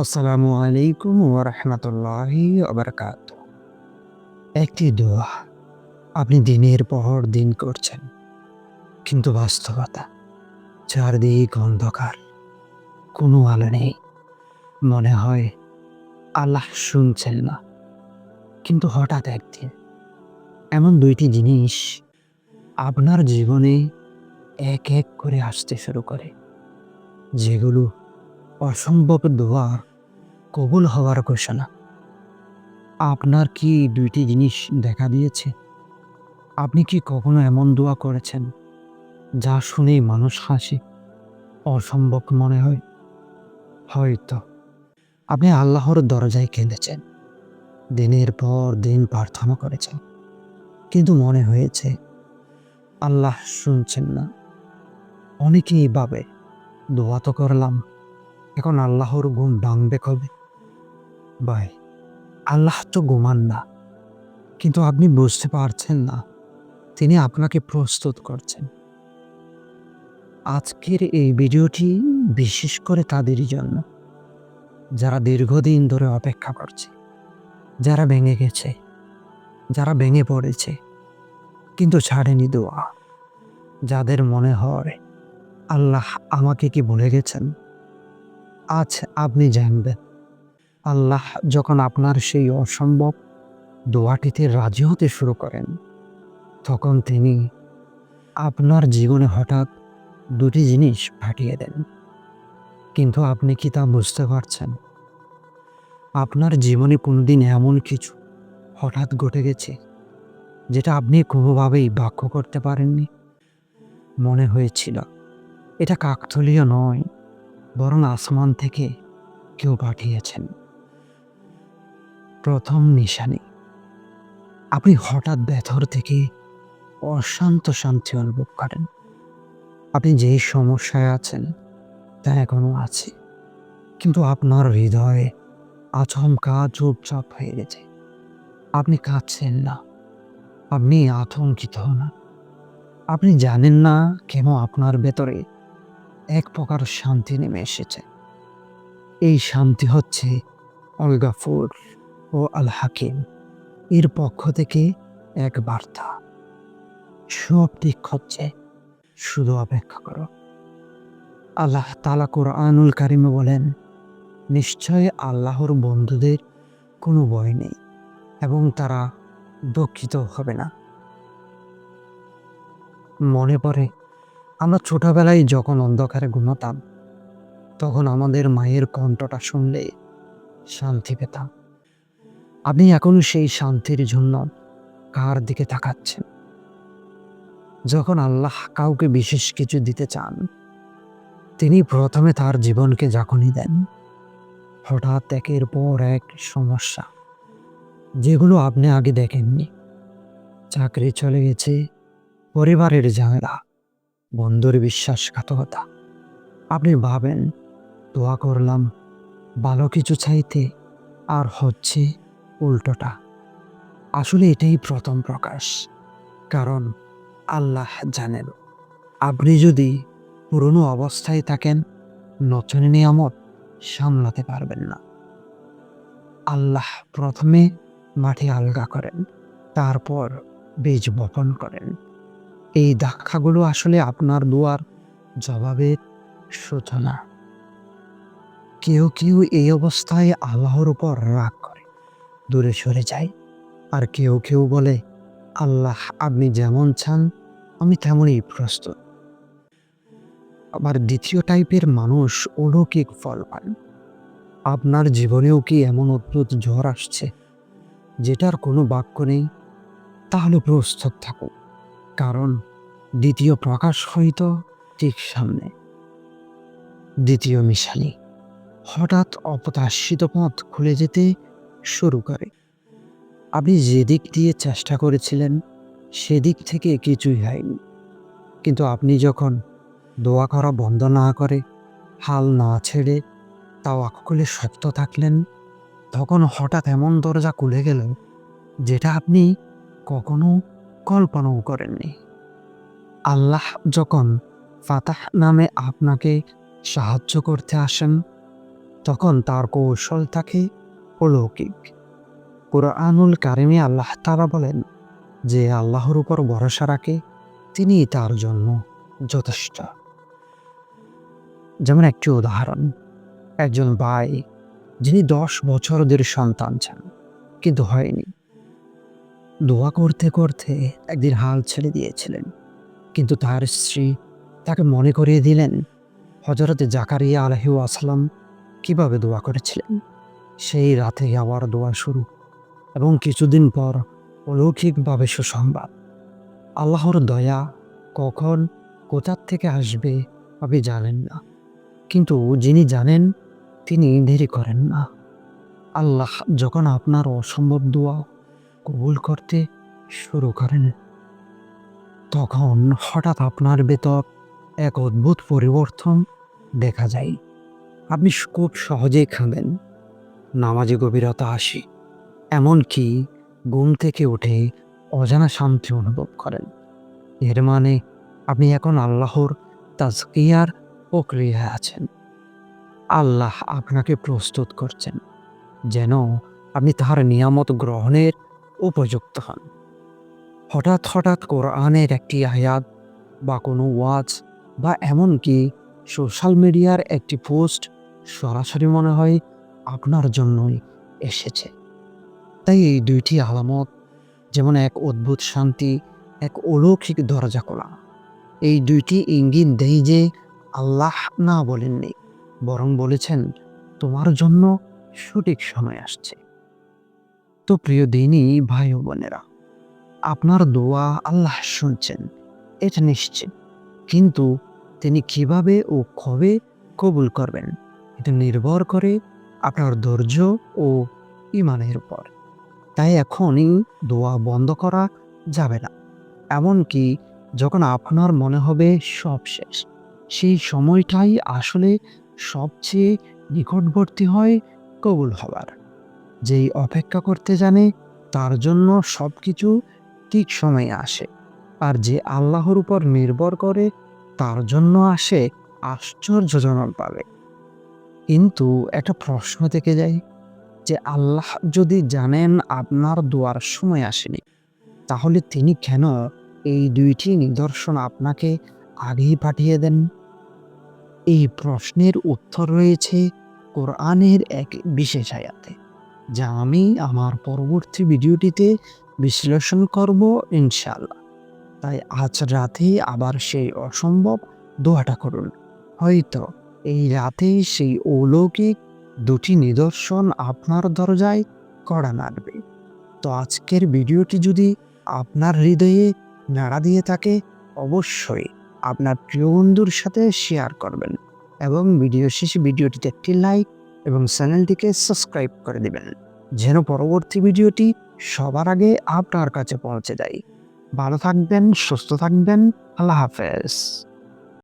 আসসালামু আলাইকুম ওরহমতুল্লাহি আবরকাত একটি দোয়া আপনি দিনের পর দিন করছেন, কিন্তু বাস্তবতা চারদিক অন্ধকার, কোনো আলো নেই। মনে হয় আল্লাহ শুনছেন না, কিন্তু হঠাৎ একদিন এমন দুইটি জিনিস আপনার জীবনে এক এক করে আসতে শুরু করে, যেগুলো অসম্ভব দোয়া কবুল হওয়ার ঘোষণা। আপনার কি দুইটি জিনিস দেখা দিয়েছে? আপনি কি কখনো এমন দোয়া করেছেন যা শুনেই মানুষ হাসে, অসম্ভব মনে হয়? হয়তো। আপনি আল্লাহর দরজায় কেঁদেছেন দিনের পর দিন প্রার্থনা করেছেন, কিন্তু মনে হয়েছে আল্লাহ শুনছেন না। অনেকেই ভাবে, দোয়া তো করলাম। এখন আল্লাহর ঘুম ভাঙবে কবে ভাই, আল্লাহ তো ঘুমান না, কিন্তু আপনি বুঝতে পারছেন না, তিনি আপনাকে প্রস্তুত করছেন। আজকের এই ভিডিওটি বিশেষ করে তাদেরই জন্য, যারা দীর্ঘদিন ধরে অপেক্ষা করছে, যারা ভেঙে গেছে, যারা ভেঙে পড়েছে, কিন্তু ছাড়েনি দোয়া। যাদের মনে হয়, আল্লাহ আমাকে কি ভুলে গেছেন? আজ আপনি জানবেন, আল্লাহ যখন আপনার সেই অসম্ভব দোয়াটিতে রাজি হতে শুরু করেন, তখন তিনি আপনার জীবনে হঠাৎ দুটি জিনিস ফাটিয়ে দেন। কিন্তু আপনি কি তা বুঝতে পারছেন? আপনার জীবনে কোনোদিন এমন কিছু হঠাৎ ঘটে গেছে, যেটা আপনি কোনোভাবেই বাক্য করতে পারেননি? মনে হয়েছিল, এটা কাকথলীয় নয়। বরং আসমান থেকে কেউ পাঠিয়েছেন। প্রথম নিশানি। আপনি হঠাৎ ব্যথর থেকে অশান্ত শান্তি অনুভব করেন। আপনি যেই সমস্যায় আছেন, তা এখনও আছে। কিন্তু আপনার হৃদয়ে আচমকা চুপচাপ হয়ে গেছে। আপনি কাঁদছেন না। আপনি আতঙ্কিত না। আপনি জানেন না কেন আপনার ভেতরে এক প্রকার শান্তি নেমে এসেছে। এই শান্তি হচ্ছে অলগাফুর ও আল হাকিম। এর পক্ষ থেকে এক বার্তা। সব ঠিক হচ্ছে শুধু অপেক্ষা করো। আল্লাহ তালা কোরআনুল কারিমে বলেন, নিশ্চয় আল্লাহর বন্ধুদের কোনো ভয় নেই এবং তারা দুঃখিত হবে না। মনে পড়ে আমরা ছোটবেলায় যখন অন্ধকারে ঘুমাতাম, তখন আমাদের মায়ের কণ্ঠটা শুনলে শান্তি পেতাম। আপনি এখন সেই শান্তির জন্য কার দিকে তাকাচ্ছেন? যখন আল্লাহ কাউকে বিশেষ কিছু দিতে চান, তিনি প্রথমে তার জীবনকে ঝাঁকুনি দেন, হঠাৎ একের পর এক সমস্যা, যেগুলো আপনি আগে দেখেননি। চাকরি চলে গেছে, পরিবারের ঝামেলা বন্ধুর বিশ্বাসঘাতকতা। আপনি ভাবেন, দোয়া করলাম, ভালো কিছু চাইতে, আর হচ্ছে উল্টোটা। আসলে এটাই প্রথম প্রকাশ। কারণ আল্লাহ জানেন, আপনি যদি পুরনো অবস্থায় থাকেন, নতুন নিয়ামত সামলাতে পারবেন না। আল্লাহ প্রথমে মাটি আলগা করেন, তারপর বীজ বপন করেন। এই ধাক্কাগুলো আসলে আপনার দুয়ার জবাবের সূচনা কেউ কেউ এই অবস্থায় আল্লাহর উপর রাগ করে, দূরে সরে যায়। আর কেউ কেউ বলে, আল্লাহ, আপনি যেমন চান, আমি তেমনই প্রস্তুত। আবার দ্বিতীয় টাইপের মানুষ অলৌকিক ফল পান। আপনার জীবনেও কি এমন অদ্ভুত জ্বর আসছে, যেটার কোনো বাক্য নেই? তাহলে প্রস্তুত থাকুক কারণ দ্বিতীয় প্রকাশ হয়তো ঠিক সামনে। দ্বিতীয় মিশালি হঠাৎ অপ্রত্যাশিত পথ খুলে যেতে শুরু করে। আপনি যেদিক দিয়ে চেষ্টা করেছিলেন সেদিক থেকে কিছুই হয়নি। কিন্তু আপনি যখন দোয়া করা বন্ধ না করে হাল না ছেড়ে তাও খুলে শক্ত থাকলেন, তখন হঠাৎ এমন দরজা খুলে গেল, যেটা আপনি কখনো কল্পনাও করেননি। আল্লাহ যখন ফাতাহ নামে আপনাকে সাহায্য করতে আসেন, তখন তার কৌশল থাকে অলৌকিক। কোরআনুল কারিমে আল্লাহ তারা বলেন, যে আল্লাহর উপর ভরসা রাখে, তিনি তার জন্য যথেষ্ট। যেমন একটি উদাহরণ, একজন ভাই, যিনি দশ বছরদের সন্তান চান কিন্তু হয়নি। দোয়া করতে করতে একদিন হাল ছেড়ে দিয়েছিলেন। কিন্তু তার স্ত্রী তাকে মনে করিয়ে দিলেন হজরতে জাকারিয়া আলহি আসলাম কীভাবে দোয়া করেছিলেন? সেই রাতে আবার দোয়া শুরু এবং কিছুদিন পর অলৌকিকভাবে সুসংবাদ। আল্লাহর দয়া কখন কোথার থেকে আসবে আপনি জানেন না। কিন্তু যিনি জানেন, তিনি দেরি করেন না। আল্লাহ যখন আপনার অসম্ভব দোয়া কবুল করতে শুরু করেন। তখন হঠাৎ আপনার ভেতর এক অদ্ভুত পরিবর্তন দেখা যায়। আপনি খুব সহজেই খাবেন। নামাজে গভীরতা আসে, এমনকি ঘুম থেকে উঠে অজানা শান্তি অনুভব করেন। এর মানে আপনি এখন আল্লাহর তাজকিয়ার প্রক্রিয়ায় আছেন। আল্লাহ আপনাকে প্রস্তুত করছেন, যেন আপনি তাহার নিয়ামত গ্রহণের উপযুক্ত হন। হঠাৎ হঠাৎ কোরআনের একটি আয়াত বা কোনো ওয়াজ বা এমনকি সোশ্যাল মিডিয়ার একটি পোস্ট সরাসরি মনে হয় আপনার জন্যই এসেছে। তাই এই দুইটি আলামত যেমন এক অদ্ভুত শান্তি, এক অলৌকিক দরজা খোলা, এই দুইটি ইঙ্গিত দেই যে আল্লাহ না বলেননি, বরং বলেছেন, তোমার জন্য সঠিক সময় আসছে। তো প্রিয় দিনই ভাই ও বোনেরা, আপনার দোয়া আল্লাহ শুনছেন, এটা নিশ্চিত। কিন্তু তিনি কীভাবে ও কবে কবুল করবেন, এটা নির্ভর করে আপনার ধৈর্য ও ইমানের উপর। তাই এখনই দোয়া বন্ধ করা যাবে না। এমনকি যখন আপনার মনে হবে সব শেষ, সেই সময়টাই আসলে সবচেয়ে নিকটবর্তী হয় কবুল হবার যেই অপেক্ষা করতে জানে, তার জন্য সব কিছু ঠিক সময়ে আসে। আর যে আল্লাহর উপর নির্ভর করে, তার জন্য আসে আশ্চর্যজনকভাবে কিন্তু একটা প্রশ্ন থেকে যায় যে, আল্লাহ যদি জানেন আপনার দোয়ার সময় আসেনি, তাহলে তিনি কেন এই দুইটি নিদর্শন আপনাকে আগেই পাঠিয়ে দেন? এই প্রশ্নের উত্তর রয়েছে কোরআনের এক বিশেষ আয়াতে। যা আমি আমার পরবর্তী ভিডিওটিতে বিশ্লেষণ করব ইনশাল্লাহ তাই আজ রাতে আবার সেই অসম্ভব দোয়াটা করুন। হয়তো এই রাতে সেই অলৌকিক দুটি নিদর্শন আপনার দরজায় কড়া নাড়বে। তো আজকের ভিডিওটি যদি আপনার হৃদয়ে নাড়া দিয়ে থাকে, অবশ্যই আপনার প্রিয় বন্ধুর সাথে শেয়ার করবেন এবং ভিডিও শেষে ভিডিওটিতে একটি লাইক এবং চ্যানেলটিকে সাবস্ক্রাইব করে দেবেন, যেন পরবর্তী ভিডিওটি সবার আগে আপনার কাছে পৌঁছে যায়। ভালো থাকবেন, সুস্থ থাকবেন, আল্লাহ হাফেজ।